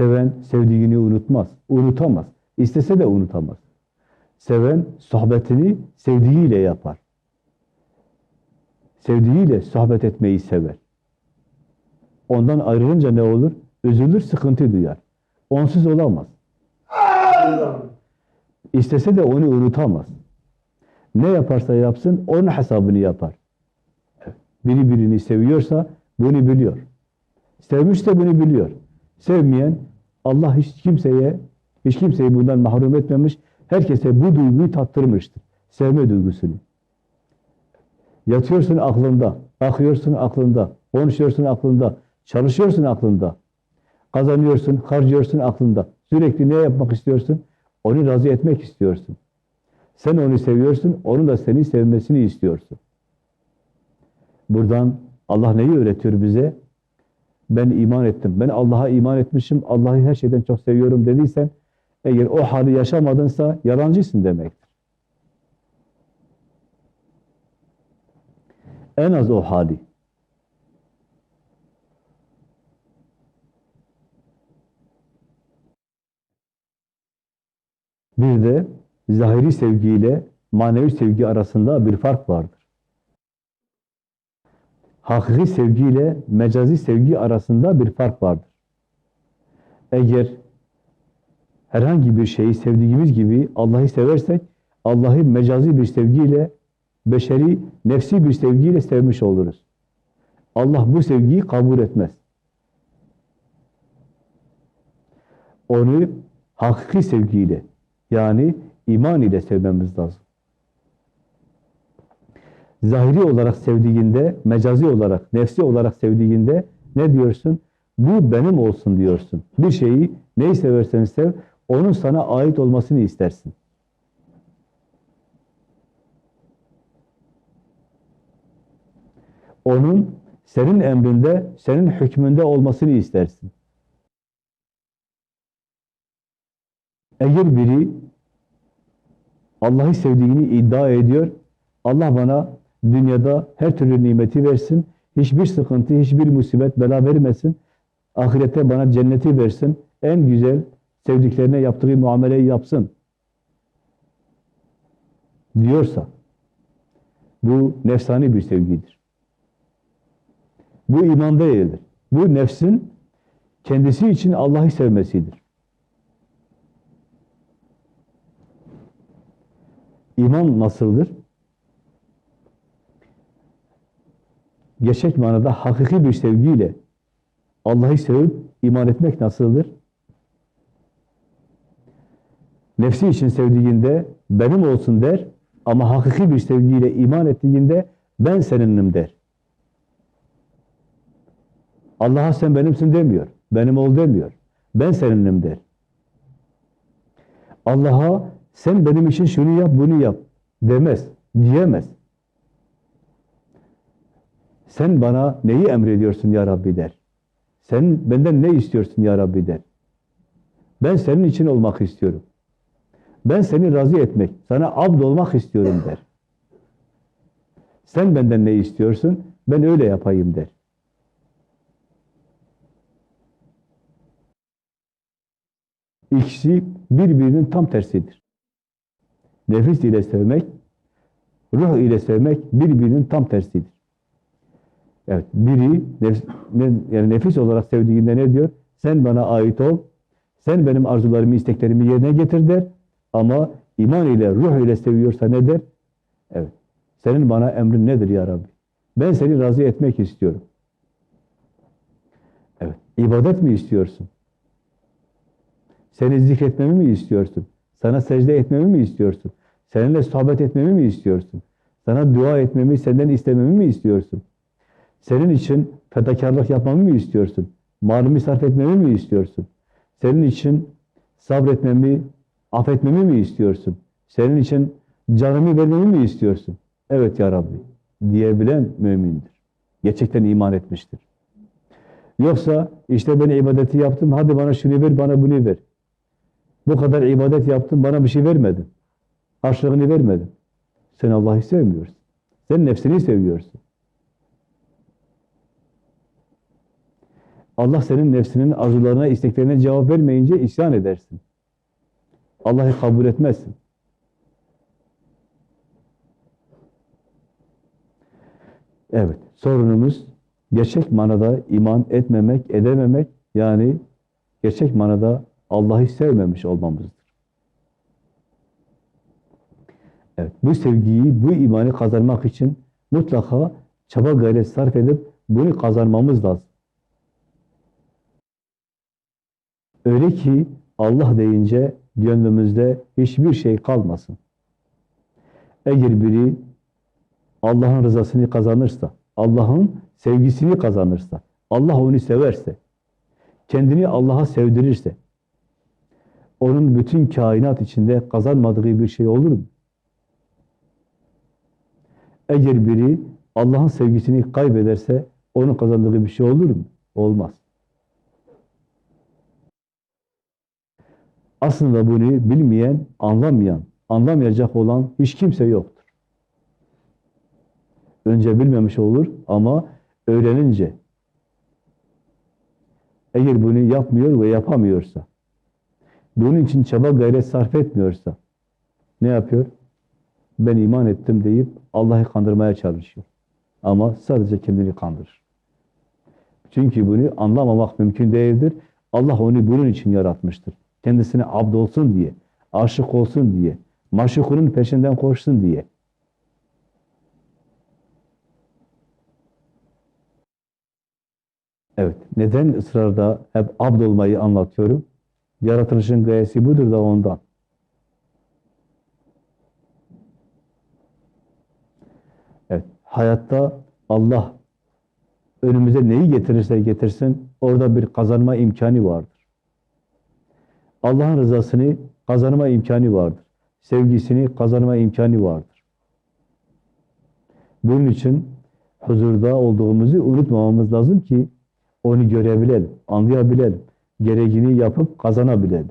Seven sevdiğini unutmaz, unutamaz. İstese de unutamaz. Seven sohbetini sevdiğiyle yapar. Sevdiğiyle sohbet etmeyi sever. Ondan ayrılınca ne olur? Üzülür, sıkıntı duyar. Onsuz olamaz. İstese de onu unutamaz. Ne yaparsa yapsın onun hesabını yapar. Biri birini seviyorsa bunu biliyor. Sevmişse bunu biliyor. Sevmeyen Allah hiç kimseye hiç kimseyi bundan mahrum etmemiş. Herkese bu duyguyu tattırmıştır. Sevme duygusunu. Yatıyorsun aklında, bakıyorsun aklında, konuşuyorsun aklında, çalışıyorsun aklında. Kazanıyorsun, harcıyorsun aklında. Sürekli ne yapmak istiyorsun? Onu razı etmek istiyorsun. Sen onu seviyorsun, onun da seni sevmesini istiyorsun. Buradan Allah neyi öğretiyor bize? Ben iman ettim, ben Allah'a iman etmişim, Allah'ı her şeyden çok seviyorum dediysen, eğer o hali yaşamadınsa yalancısın demektir. En az o hali. Bir de zahiri sevgiyle manevi sevgi arasında bir fark vardır. Hakiki sevgiyle mecazi sevgi arasında bir fark vardır. Eğer herhangi bir şeyi sevdiğimiz gibi Allah'ı seversek, Allah'ı mecazi bir sevgiyle, beşeri, nefsi bir sevgiyle sevmiş oluruz. Allah bu sevgiyi kabul etmez. Onu hakiki sevgiyle, yani iman ile sevmemiz lazım. Zahiri olarak sevdiğinde, mecazi olarak, nefsi olarak sevdiğinde ne diyorsun? Bu benim olsun diyorsun. Bir şeyi neyi seversen sev, onun sana ait olmasını istersin. Onun senin emrinde, senin hükmünde olmasını istersin. Eğer biri Allah'ı sevdiğini iddia ediyor, Allah bana dünyada her türlü nimeti versin, hiçbir sıkıntı, hiçbir musibet, bela vermesin, ahirette bana cenneti versin, en güzel sevdiklerine yaptığı muameleyi yapsın diyorsa, bu nefsani bir sevgidir. Bu iman değildir. Bu nefsin kendisi için Allah'ı sevmesidir. İman nasıldır? Gerçek manada hakiki bir sevgiyle Allah'ı sevip iman etmek nasıldır? Nefsi için sevdiğinde benim olsun der ama hakiki bir sevgiyle iman ettiğinde ben seninim der. Allah'a sen benimsin demiyor. Benim ol demiyor. Ben seninim der. Allah'a sen benim için şunu yap, bunu yap demez, diyemez. Sen bana neyi emrediyorsun ya Rabbi der. Sen benden ne istiyorsun ya Rabbi der. Ben senin için olmak istiyorum. Ben seni razı etmek, sana abd olmak istiyorum der. Sen benden ne istiyorsun? Ben öyle yapayım der. İkisi birbirinin tam tersidir. Nefis ile sevmek, ruh ile sevmek birbirinin tam tersidir. Evet, biri yani nefis olarak sevdiğinde ne diyor? Sen bana ait ol, sen benim arzularımı, isteklerimi yerine getir der. Ama iman ile, ruh ile seviyorsa ne der? Evet, senin bana emrin nedir ya Rabbi? Ben seni razı etmek istiyorum. Evet, ibadet mi istiyorsun? Seni zikretmemi mi istiyorsun? Sana secde etmemi mi istiyorsun? Seninle sohbet etmemi mi istiyorsun? Sana dua etmemi, senden istememi mi istiyorsun? Senin için fedakarlık yapmamı mı istiyorsun? Malımı sarf etmemi mi istiyorsun? Senin için sabretmemi, affetmemi mi istiyorsun? Senin için canımı vermemi mi istiyorsun? Evet ya Rabbi diyebilen mümindir. Gerçekten iman etmiştir. Yoksa işte ben ibadeti yaptım, hadi bana şunu ver, bana bunu ver. Bu kadar ibadet yaptım, bana bir şey vermedin. Harçlığını vermedin. Sen Allah'ı sevmiyorsun. Sen nefsini seviyorsun. Allah senin nefsinin arzularına, isteklerine cevap vermeyince isyan edersin. Allah'ı kabul etmezsin. Evet, sorunumuz gerçek manada iman etmemek, edememek, yani gerçek manada Allah'ı sevmemiş olmamızdır. Evet, bu sevgiyi, bu imanı kazanmak için mutlaka çaba gayret sarf edip bunu kazanmamız lazım. Öyle ki Allah deyince gönlümüzde hiçbir şey kalmasın. Eğer biri Allah'ın rızasını kazanırsa, Allah'ın sevgisini kazanırsa, Allah onu severse, kendini Allah'a sevdirirse, onun bütün kainat içinde kazanmadığı bir şey olur mu? Eğer biri Allah'ın sevgisini kaybederse, onun kazandığı bir şey olur mu? Olmaz. Aslında bunu bilmeyen, anlamayan, anlamayacak olan hiç kimse yoktur. Önce bilmemiş olur ama öğrenince eğer bunu yapmıyor ve yapamıyorsa, bunun için çaba gayret sarf etmiyorsa ne yapıyor? Ben iman ettim deyip Allah'ı kandırmaya çalışıyor. Ama sadece kendini kandırır. Çünkü bunu anlamamak mümkün değildir. Allah onu bunun için yaratmıştır. Kendisine abd olsun diye, aşık olsun diye, maşukunun peşinden koşsun diye. Evet, neden ısrarda hep abd olmayı anlatıyorum? Yaratılışın gayesi budur da ondan. Evet, hayatta Allah önümüze neyi getirirse getirsin, orada bir kazanma imkanı vardır. Allah'ın rızasını kazanma imkanı vardır. Sevgisini kazanma imkanı vardır. Bunun için huzurda olduğumuzu unutmamamız lazım ki onu görebilelim, anlayabilelim, gereğini yapıp kazanabilelim.